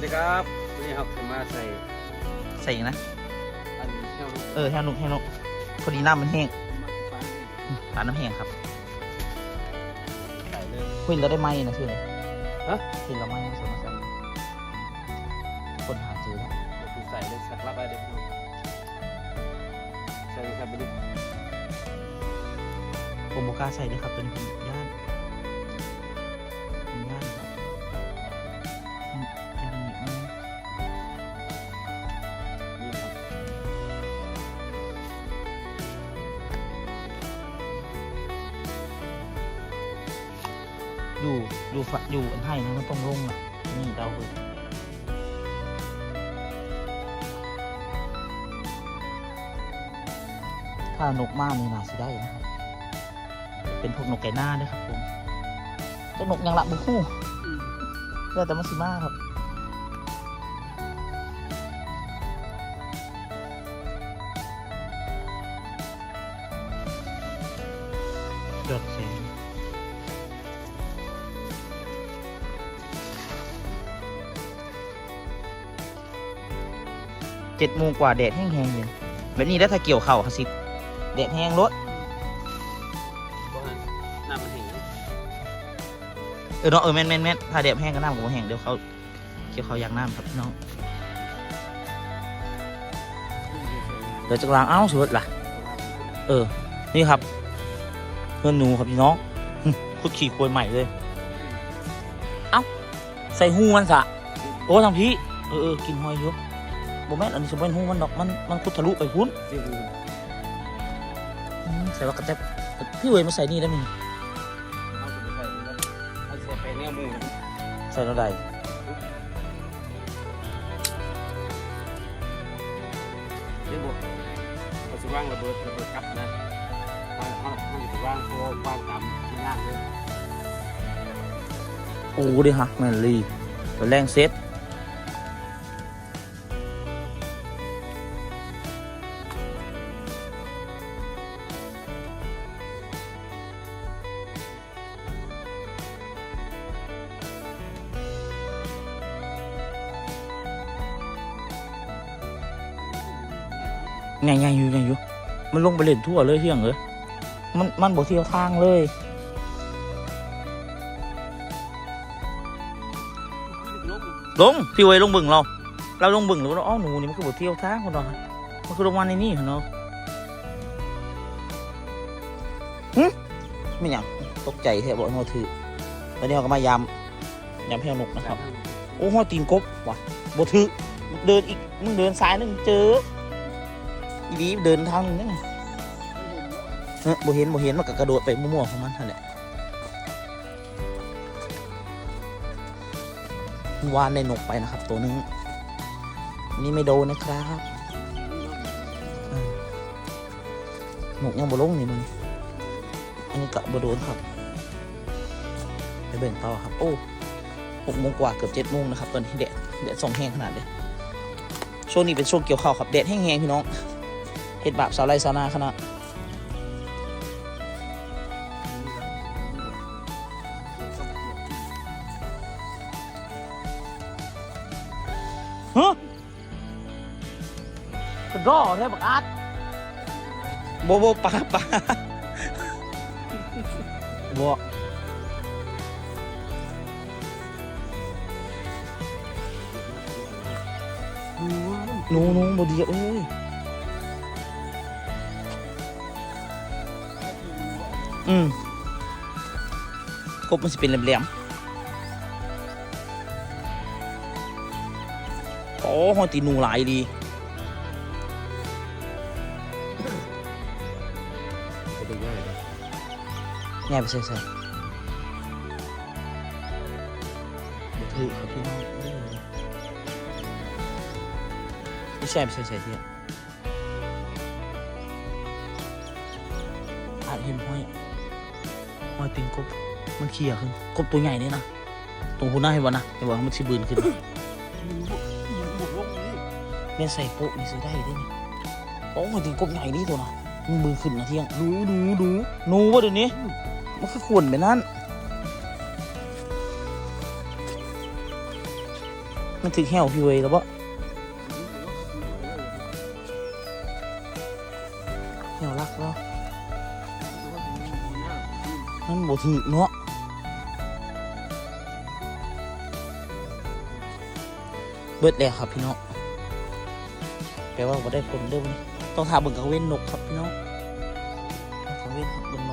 วัสดีครับวันนี้ครับจะมาใส่ใส่อีกนะ อันเที่ยวลูกเออแห้วนุกแห้วนุกพอดีน้ำมันแห้งมาที่ฟ้านี่ปลาน้ำแห้งครับใส่เลย คุยแล้วได้ไหมนะชื่ออะไรฮะคุยแล้วไหมนะสมมติคนหาเจอแล้วเดี๋ยวคุณใส่เลยสักลักอะไรเดี๋ยวใส่เลยครับไปดูผมบอกล้าใส่เลยครับเป็นคน อยู่อยู่ฝอยู่อันให้นะมันต้องลงอะนี่เดาเลยถ้านกมากนี่น่าสิได้นะครับเป็นพวกนกไก่หน้าด้วยครับผมเจ้านกยังละบุคู่เพื่อแต่มันสิมาครับยอดแสง เจ็ดโมงกว่าแดดแห้งๆเลยแบบนี้แล้วถ้าเกี่ยวเข่าวค่ะสิแดดแห้งรถเพราะว่าน้ำมันแห้งเออเนาะเออแม่นแม่นแม่นถ้าแดดแห้งก็น้ำก็บ่แห้งเดี๋ยวเขาเกี่ยวเขาอยากน้ำครับพี่น้องเดี๋ยวจะกลางเอ้าสุดล่ะ เออ นี่ครับเพื่อนหนูครับพี่น้องคุดขี่ควยใหม่เลย เอ้า ใส่หูมันสะ โอ้ทางพี่ เออเออกินหอยอยู่ บ่แม่นอันนี้สมเป็นหูมันดอกมันมันคุดทะลุไปพุ่นที่หูอืมใส่ว่ากระแจบพี่เวยมาใส่นี่ได้มั้ยเอาไปใส่เลยเอาใส่ไปเนี่ยมูนะใส่เท่าใดเดี๋ยวบอกเขาจะว่างระเบิดระเบิดกลับนะเขาเขาเขาจะว่างเพราะว่าว่างตามที่งานเลยโอ้ดิฮะแม่นลีตัวแรงเซ็ต ไงไงอยู่ไงอยู่มันลงไปเล่นทั่วเลยเที่ยงเลยมันมันบ่เที่ยวทางเลยลงพี่เวยลงบึงเรา เราลงบึงหรือว่าอ๋อหนูนี่มันคือบทเที่ยวทางคนเรามันคือลงมาในนี่เนาะหึไม่หยังตกใจแท้บอกห้เราถือแล้วนี่เราก็มายำยำแพวนกนะครับ โอ้หัวตีนกบว่ะบทถือเดินอีกมึงเดินซ้ายนึงเจอ อีดีเดินทางนึงนึงเออบ่เห็นบ่เห็นมันก็กระโดดไปมั่วๆของมันนั่นแหละวานในนกไปนะครับ ตัวนึงอันนี่ไม่โดนนะครับอ่านกยังบ่ลงนี่มึงอันนี้กะบ่โดนครับ ไปเบ่งต่อครับ โอ้หกโมงกว่าเกือบเจ็ดโมงนะครับตอนนี้แดดแดดส่องแห้งขนาดเลยช่วงนี้เป็นช่วงเกี่ยวข้าวครับแดดแห้งๆพี่น้อง เห็ดบาปสาวไร่สาวนาขนาดฮะกระดอแทบบักอาดโบโบปลาปลาบัวหนูหนูบดีเอ้ย อืมกบมันสิเป็นแหลมๆโอ้หอยตีนูหลายดีแง่ไปใส่ใส่บ่ถือครับพี่น้องไม่ใช่ไปใส่ใส่ที่อาจเห็นห้อย ห้อยตีนกบมันเขี่ยขึ้นกบตัวใหญ่นี่นะตรงหัวหน้าเห็นบ่นะเห็นบ่มันชิบืนขึ้นบุกลงนี่แม่นใส่โป๊ะนี่ซื้อได้ได้นี่โอ้ยตีนกบใหญ่นี่ตัวนะมันบืนขึ้นนะเที่ยงดูดูดูหนูวะเดี๋ยวนี้มันคือขวนไปนั่นมันถึงแหวพี่เวยแล้วบ่แหวรักแล้ว มันบ่ถึกเนาะเบิดแล้วครับพี่น้องแปลว่าบ่ได้ผลเด้อวันนี้ต้องหาเบิ่งกังเว้นนกครับพี่น้องกังเว้นครับเบิ่งน